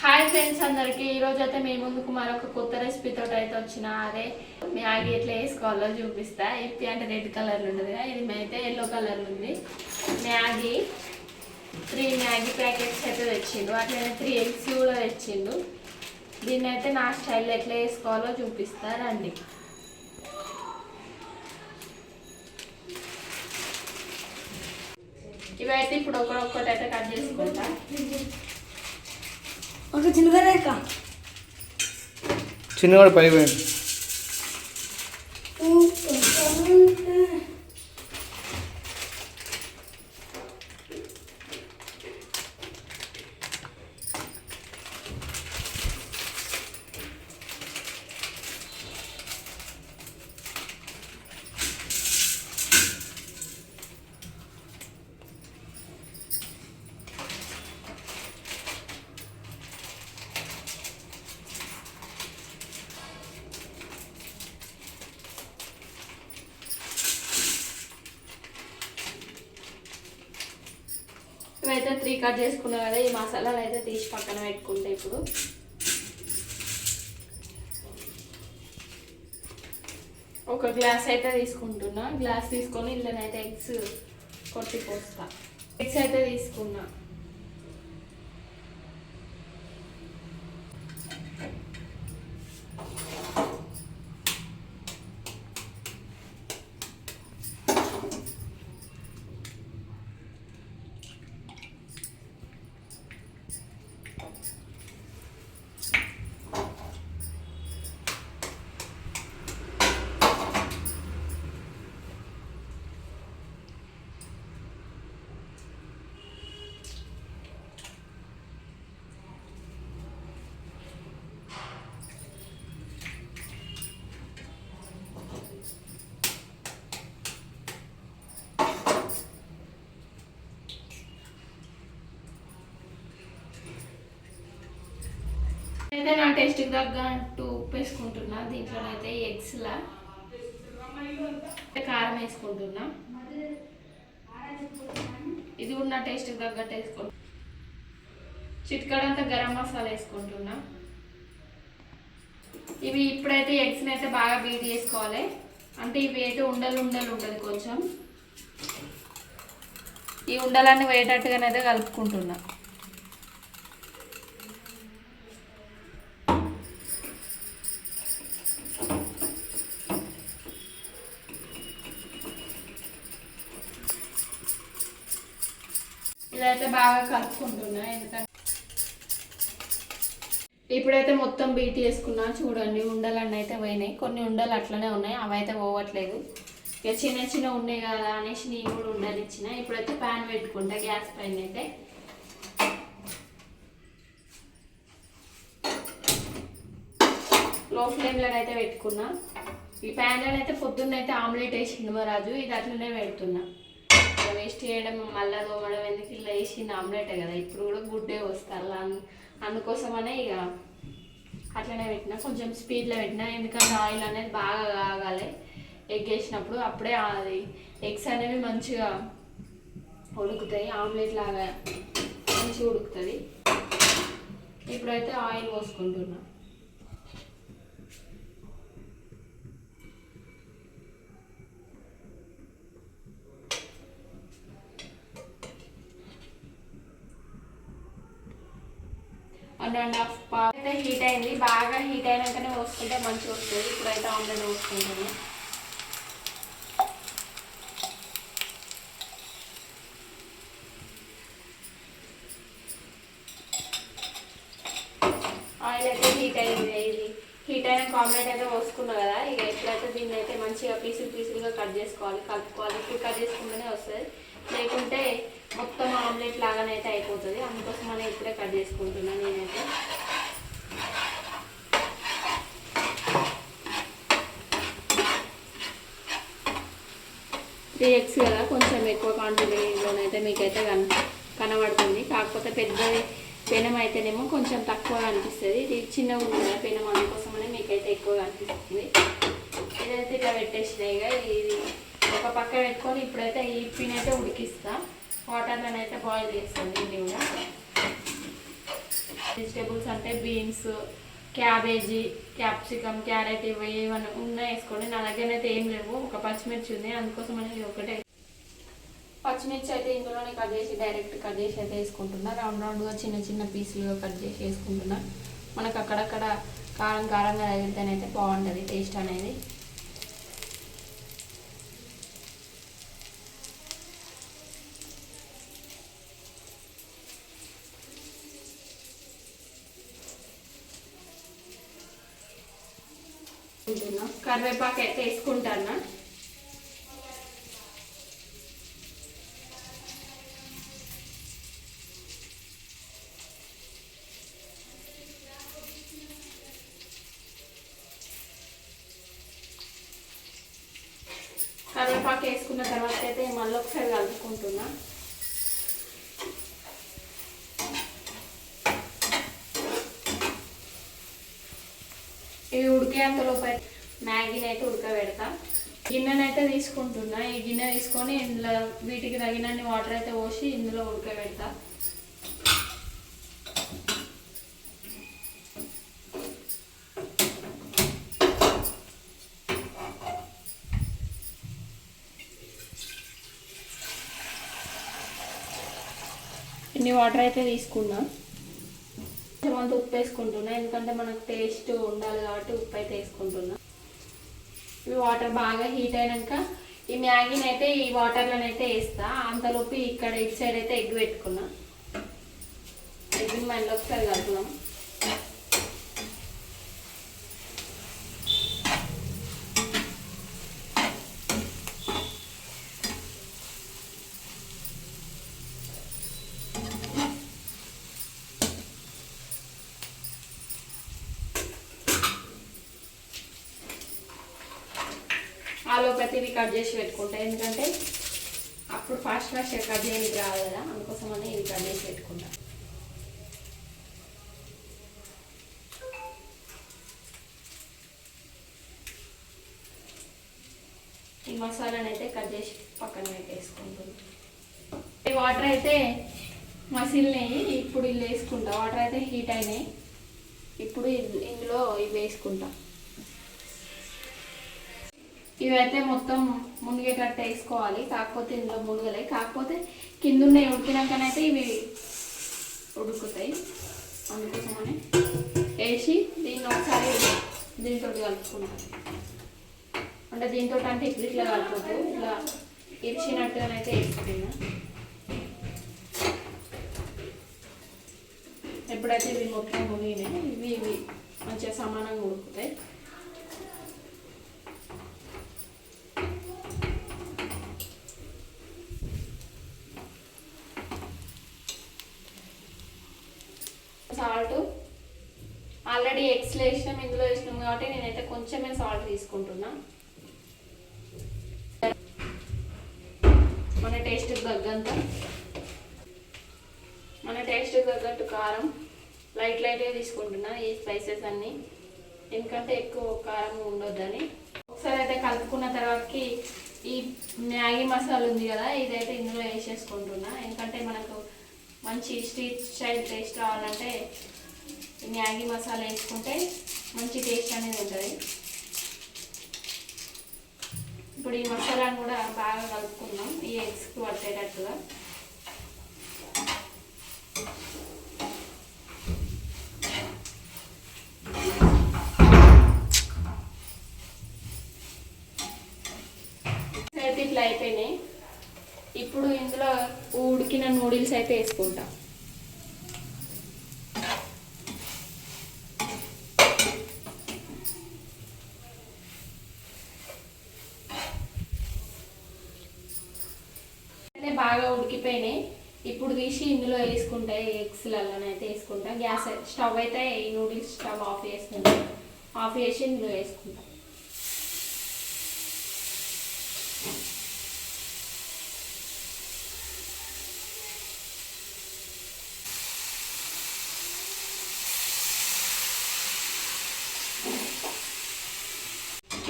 Hi friends అందరికీ. ఈరోజు అయితే మీ ముందుకు మరొక కొత్త రెసిపీ తోటి అయితే వచ్చిన. అదే మ్యాగీ ఎట్లా వేసుకోవాలో చూపిస్తా. ఇప్పి అంటే రెడ్ కలర్ ఉంటుంది కదా ఇది అయితే ఎల్లో కలర్ ఉంది. మ్యాగీ త్రీ మ్యాగీ ప్యాకెట్స్ అయితే తెచ్చిండు. అట్లనే త్రీ ఎగ్స్ కూడా తెచ్చిండు. దీన్ని అయితే నా స్టైల్ ఎట్లా వేసుకోవాలో చూపిస్తా. రండి. ఇవైతే ఇప్పుడు ఒకరొక్కటి అయితే కట్ చేసుకుంటా. ఒక చిన్నగా రేఖ అయితే త్రీ కట్ చేసుకున్నాం కదా ఈ మసాలాలు అయితే తీసి పక్కన పెట్టుకుంటే ఇప్పుడు. ఒక గ్లాస్ అయితే తీసుకుంటున్నా. గ్లాస్ తీసుకొని ఇళ్ళనైతే ఎగ్స్ కొట్టి పోస్తా. ఎగ్స్ అయితే తీసుకున్నా అయితే నా టేస్ట్కి తగ్గట్టు ఉప్పు వేసుకుంటున్నా. దీంట్లోనైతే ఎగ్స్లా. కారం వేసుకుంటున్నా. ఇది కూడా నా టేస్ట్కి తగ్గట్టు వేసుకుంటున్నా. చిట్కడంతా గరం మసాలా వేసుకుంటున్నా. ఇవి ఇప్పుడైతే ఎగ్స్ని అయితే బాగా బీట్ చేసుకోవాలి. అంటే ఇవి అయితే ఉండలు ఉండలు ఉంటుంది కొంచెం. ఈ ఉండలన్నీ వేయటట్టుగానైతే కలుపుకుంటున్నా. ఇప్పుడైతే బాగా కలుపుకుంటున్నా ఎందుకంటే ఇప్పుడైతే మొత్తం బీట్ చేసుకున్నా చూడండి ఉండలన్నీ అయితే పోయినాయి. కొన్ని ఉండలు అట్లనే ఉన్నాయి అవి అయితే పోవట్లేదు. ఇక చిన్న చిన్న ఉన్నాయి కదా అనేసి నేను కూడా ఉండలు ఇచ్చిన. ఇప్పుడైతే ప్యాన్ పెట్టుకుంటా గ్యాస్ పైన అయితే. లో ఫ్లేమ్లో అయితే పెట్టుకున్నా. ఈ ప్యాన్లో అయితే పొద్దున్న అయితే ఆమ్లెట్ వేసిండు మా రాజు ఇది అట్లనే పెడుతున్నా. వేస్ట్ చేయడం మళ్ళీ తోమడం ఎందుకు? ఇలా వేసి ఆమ్లెటే కదా. ఇప్పుడు కూడా గుడ్డే వస్తారు అందుకోసం అందుకోసమనే ఇక అట్లనే పెట్టినా. కొంచెం స్పీడ్లో పెట్టినా. ఎందుకంటే ఆయిల్ అనేది బాగా కాగాలి. ఎగ్ వేసినప్పుడు అప్పుడే అది ఎగ్స్ అనేవి మంచిగా ఉడుకుతాయి. ఆమ్లెట్ లాగా మంచిగా ఉడుకుతుంది. ఇప్పుడైతే ఆయిల్ పోసుకుంటున్నాను వన్ అండ్ హాఫ్ పావు అయితే హీట్ అయింది. బాగా హీట్ అయినాకనే పోసుకుంటే మంచిగా వస్తుంది. ఇప్పుడైతే ఆమ్లెట్ పోసుకుంటాను ఆయిల్ అయితే హీట్ అయింది. హీట్ అయిన ఆమ్లెట్ అయితే పోసుకున్నా కదా ఇక ఎప్పుడైతే దీన్ని అయితే మంచిగా పీసులు పీసులుగా కట్ చేసుకోవాలి కలుపుకోవాలి ఇప్పుడు కట్ చేసుకుంటేనే వస్తుంది. లేకుంటే మొత్తం ఆమ్లెట్ లాగానే అయితే అయిపోతుంది. అందుకోసం అనే ఇప్పుడే కట్ చేసుకుంటున్నాను నేనైతే. త్రీ ఎగ్స్ కదా కొంచెం ఎక్కువ క్వాంటిటీలోనైతే మీకైతే కన కనబడుతుంది. కాకపోతే పెద్దది పెనం అయితేనేమో కొంచెం తక్కువ అనిపిస్తుంది. ఇది చిన్నగా ఉంది పెనం అందుకోసమనే మీకైతే ఎక్కువగా అనిపిస్తుంది. ఇదైతే ఇట్లా పెట్టేసినాయి ఇది ఒక పక్క పెట్టుకొని ఇప్పుడైతే ఈ పిన్ అయితే ఉడికిస్తా వాటర్లోనైతే బాయిల్ చేస్తాను దీన్ని కూడా. వెజిటేబుల్స్ అంటే బీన్స్ క్యాబేజీ క్యాప్సికమ్ క్యారెట్ ఇవి ఏమైనా ఉన్నాయి వేసుకోండి. నా దగ్గర అయితే ఏం లేవు. ఒక పచ్చిమిర్చి ఉంది. అందుకోసం అనేది ఒకటే పచ్చిమిర్చి అయితే ఇందులోనే కట్ చేసి డైరెక్ట్ కట్ చేసి అయితే వేసుకుంటున్నా. రౌండ్ రౌండ్గా చిన్న చిన్న పీసులుగా కట్ చేసి వేసుకుంటున్నా. మనకు అక్కడక్కడ కారం కారంగా తగిలితేనైతే బాగుంటుంది టేస్ట్ అనేది. కరివేపాకు అయితే వేసుకుంటాను కరివేపాకు వేసుకున్న తర్వాత అయితే మళ్ళీ ఒకసారి కలుపుకుంటున్నా. ఇవి ఉడికేంతలోపు మ్యాగీని అయితే ఉడకబెడతా. గిన్నెనైతే తీసుకుంటున్నా. ఈ గిన్నె తీసుకొని ఇందులో వీటికి తగినన్ని వాటర్ అయితే పోసి ఇందులో ఉడకబెడతా. వాటర్ అయితే తీసుకున్నా. కొంచెం అంత ఉప్పు వేసుకుంటున్నా ఎందుకంటే మనకు టేస్ట్ ఉండాలి కాబట్టి ఉప్పు అయితే వేసుకుంటున్నా. ఇవి వాటర్ బాగా హీట్ అయినాక ఈ మ్యాగీని అయితే ఈ వాటర్లోనైతే వేస్తా. అంతలోపు ఇక్కడ ఇటు సైడ్ అయితే ఎగ్ పెట్టుకున్నా. ఎగ్ మళ్ళీ ఒకసారి కలుపుదాం. ఆలోపతి కట్ చేసి పెట్టుకుంటా. ఎందుకంటే అప్పుడు ఫాస్ట్ ఫాస్ట్ కట్ చేయడానికి రాదు కదా. అందుకోసమని ఇవి కట్ చేసి పెట్టుకుంటా. ఈ మసాలాని అయితే కట్ చేసి పక్కన పెట్టేసుకుంటుంది. ఈ వాటర్ అయితే మసిలినాయి. ఇప్పుడు ఇల్లు వేసుకుంటా. వాటర్ అయితే హీట్ అయినాయి. ఇప్పుడు ఇందులో ఇవి వేసుకుంటా. ఇవైతే మొత్తం మునిగేటట్టు వేసుకోవాలి. కాకపోతే ఇందులో మునగలే. కాకపోతే కింద ఉన్నాయి ఉడికినాకనైతే ఇవి ఉడుకుతాయి. అందుకోసమని వేసి దీన్ని ఒకసారి దీంతో కలుపుకుంటాం. అంటే దీంతో అంటే ఇట్లా ఇట్లా కలుపుకోదు ఇట్లా ఇరిచినట్టుగానైతే వేసుకున్నా ఎప్పుడైతే ఇవి మొత్తం మునిగినాయి ఇవి ఇవి మంచిగా సమానంగా ఉడుకుతాయి సాల్ట్ ఆల్రెడీ ఎగ్స్లో వేసినాం ఇందులో వేసినాం కాబట్టి నేనైతే కొంచెమే సాల్ట్ తీసుకుంటున్నా. మన టేస్ట్ తగ్గంత. మన టేస్ట్ తగ్గట్టు కారం లైట్ లైట్గా తీసుకుంటున్నా ఈ స్పైసెస్ అన్నీ. ఎందుకంటే ఎక్కువ కారం ఉండొద్దని. ఒకసారి అయితే కలుపుకున్న తర్వాతకి ఈ మ్యాగీ మసాలా ఉంది కదా ఇదైతే ఇందులో వేసేసుకుంటున్నా. ఎందుకంటే మనకు మంచి స్ట్రీట్ స్టైల్ టేస్ట్ రావాలంటే మ్యాగీ మసాలా వేసుకుంటే మంచి టేస్ట్ అనేది ఉంటుంది. ఇప్పుడు ఈ మసాలాను కూడా బాగా కలుపుకుందాం. ఈ ఎగ్స్కి పట్టేటట్టుగా. అయితే ఇట్లా అయిపోయినాయి. ఇప్పుడు ఇందులో ఉడికిన నూడిల్స్ అయితే వేసుకుంటాం అయితే బాగా ఉడికిపోయినాయి. ఇప్పుడు తీసి ఇందులో వేసుకుంటా ఎగ్స్లలోనైతే వేసుకుంటా. గ్యాస్ స్టవ్ అయితే ఈ నూడిల్స్ స్టవ్ ఆఫ్ చేసుకుంటాం. ఆఫ్ చేసి ఇందులో వేసుకుంటా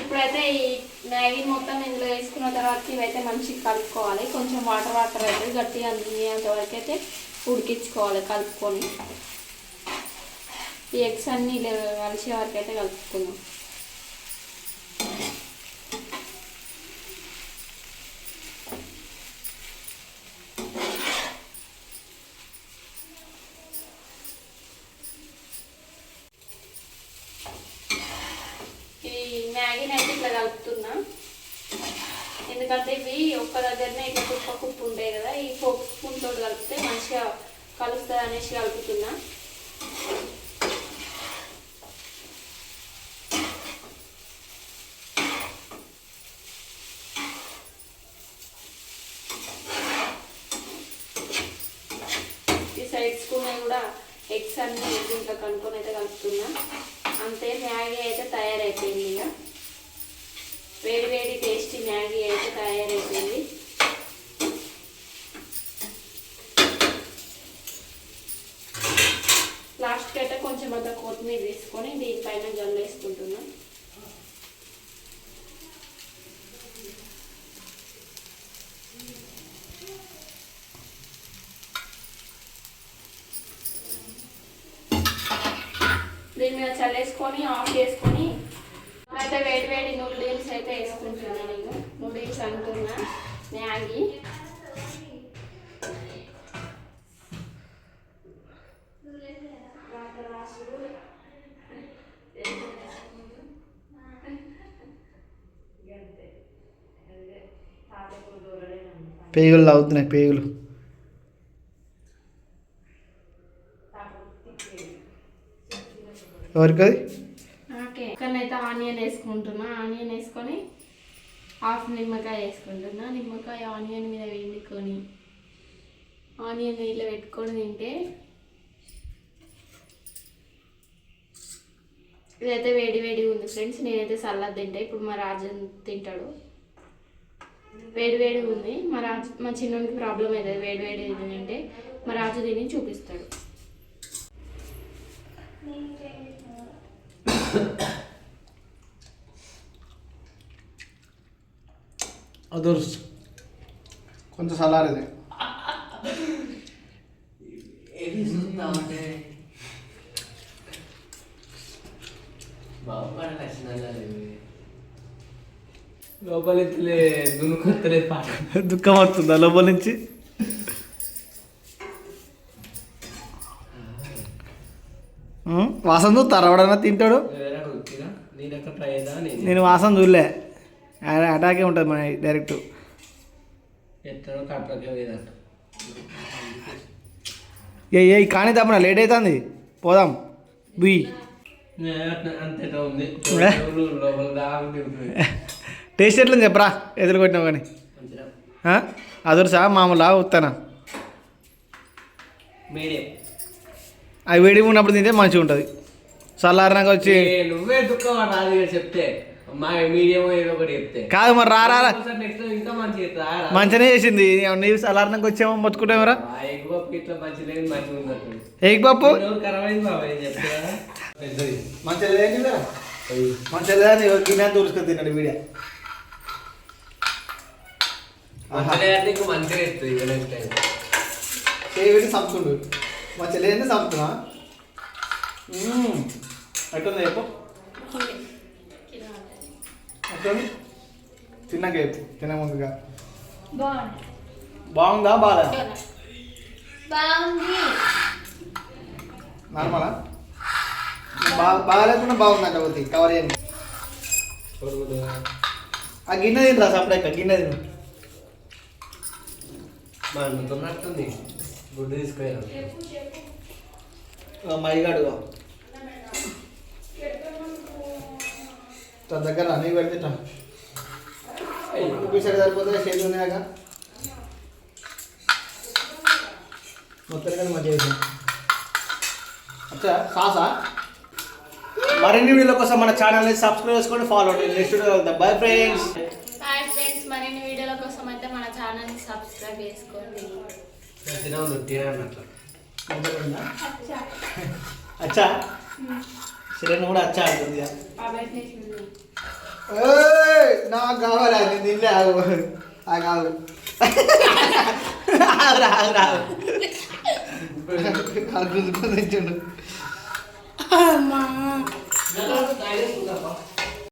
ఇప్పుడైతే ఈ మ్యాగీ మొత్తం ఇందులో వేసుకున్న తర్వాత ఇవైతే మంచిగా కలుపుకోవాలి. కొంచెం వాటర్ వాటర్ అయితే గట్టిగా అందించేంత వరకు అయితే ఉడికించుకోవాలి కలుపుకొని. ఈ ఎగ్స్ అన్నీ కలిసే వరకు అయితే కలుపుకున్నాం ఈ మ్యాగీని అయితే ఇట్లా కలుపుతున్నా ఎందుకంటే ఇవి ఒక్క దగ్గరనే ఇట్లా కుప్ప కుప్పు ఉంటాయి కదా ఈ ఫోక్ స్పూన్ కలిపితే మంచిగా కలుస్తుంది అనేసి కలుపుతున్నా ఈ సైడ్ స్పూన్ కూడా ఎగ్స్ అన్ని దీంట్లో కనుక్కొని అయితే కలుపుతున్నా అంతే మ్యాగీ అయితే తయారైపోయింది ఇక వేడి వేడి టేస్టీ మ్యాగీ అయితే తయారైపోయింది. లాస్ట్కి అయితే కొంచెం అంత కొత్తిమీర తీసుకొని దీనిపైన జల్లు వేసుకుంటున్నాం. దీని మీద చల్లేసుకొని ఆఫ్ చేసుకొని అయితే వేడి వేడి నూడిల్స్ అయితే వేసుకుంటున్నాను నేను. నూడిల్స్ అంటున్నా మ్యాగీ. పేగులు లాగుతున్నాయి పేగులు. ఎవరికి అది ఓకే ఇక్కడనైతే ఆనియన్ వేసుకుంటున్నా. ఆనియన్ వేసుకొని హాఫ్ నిమ్మకాయ వేసుకుంటున్నా. నిమ్మకాయ ఆనియన్ మీద వేడుకొని ఆనియన్ నీళ్ళు పెట్టుకొని తింటే ఇదైతే వేడి వేడి ఉంది ఫ్రెండ్స్. నేనైతే సల్లది తింటా. ఇప్పుడు మా రాజు తింటాడు. వేడి వేడి ఉంది. మా రాజు మా చిన్నోడికి ప్రాబ్లం అవుతుంది వేడి వేడి తింటే. మా రాజు తిని చూపిస్తాడు. అదర్స్ కొంచెం సలారిది దునుకొత్తలేదు పాట దుఃఖం వస్తుందా లోపల నుంచి? వాసన చూస్తారా ఎవడన్నా తింటాడు? నేను ఎక్కడ ట్రై అయినా నేను నేను వాసన చూడలే. అటాకే ఉంటుంది మన డైరెక్ట్ ఏ ఏ కానీ తప్పన లేట్ అవుతుంది పోదాం. బుయ్ అంతటా ఉంది. ఏ? ఎవరు లోపల దాకా తిరుగుతుంది టేస్ట్ ఎట్లని చెప్పరా? ఎదురు కొట్టినావు కానీ. మంచిగా. అదురుసా మామూలా ఉత్తానా? అవి వేడిగా ఉన్నప్పుడు తింటే మంచిగా ఉంటుంది చల్లారినాక వచ్చి నువ్వే చెప్తే? మా మీడియం ఏదో ఒకటి చెప్తే. కాదు మరి రా రా రా. నెక్స్ట్ ఇంకా మంచి మంచిగానే చేసింది. నీవు చల్లారినాక వచ్చేమో మొత్తుకుంటామరా ఎక్కువ ఇట్లా మంచి లేదు మంచిగా ఉన్నట్టు పప్పు? ఖరాబ్ అయింది బాబా ఏం మంచిగా లేదండి మంచిగా లేదని గిన్నె దూరుసుకొని తిన్నాడు వీడియో. మంచిగా అంటే ఇంకా మంచిగా ఇస్తుంది ఇక నెక్స్ట్ టైం చేయబెట్టి సంపుతుండు మంచిగా లేదని సంపుతున్నా ఎట్టుంది చెప్పు. ఎట్టుంది తిన్నాక చెప్పు తిన ముందుగా బాగుంది. బాగుందా బాగా బాగుంది. నార్మలా? బాగా బాగాలేకుండా బాగుందంట పోతే కవర్ చేయండి. ఆ గిన్నె తినరా సపరేట్ గిన్నె తిను. మా అనుకున్నట్టుంది గుడ్డు తీసుకుపోయాను. మైగాడు తన దగ్గర అన్నీ పెడితే చూపించాడు సరిపోతే చేతి ఉన్నాక మొత్తం కదా మంచిగా చేసాం అచ్చా సాసా? మరిన్ని వీడియోల కోసం మన ఛానల్ని సబ్స్క్రైబ్ చేసుకోండి ఫాలో అవ్వండి next bye friends hi friends మరిన్ని వీడియోల కోసం అయితే మన ఛానల్ని సబ్స్క్రైబ్ చేసుకోండి. అన్నట్లు. అచ్చా. సిరన్ కూడా చేసింది ఏయ్, నాకు కావాలి అది నిన్నే ఆగు. ఆగు ఆగు ఆగు రా, ఆగు రా, ఆగు. ఆగు, గుంజుకొని తెచ్చిండు అమ్మా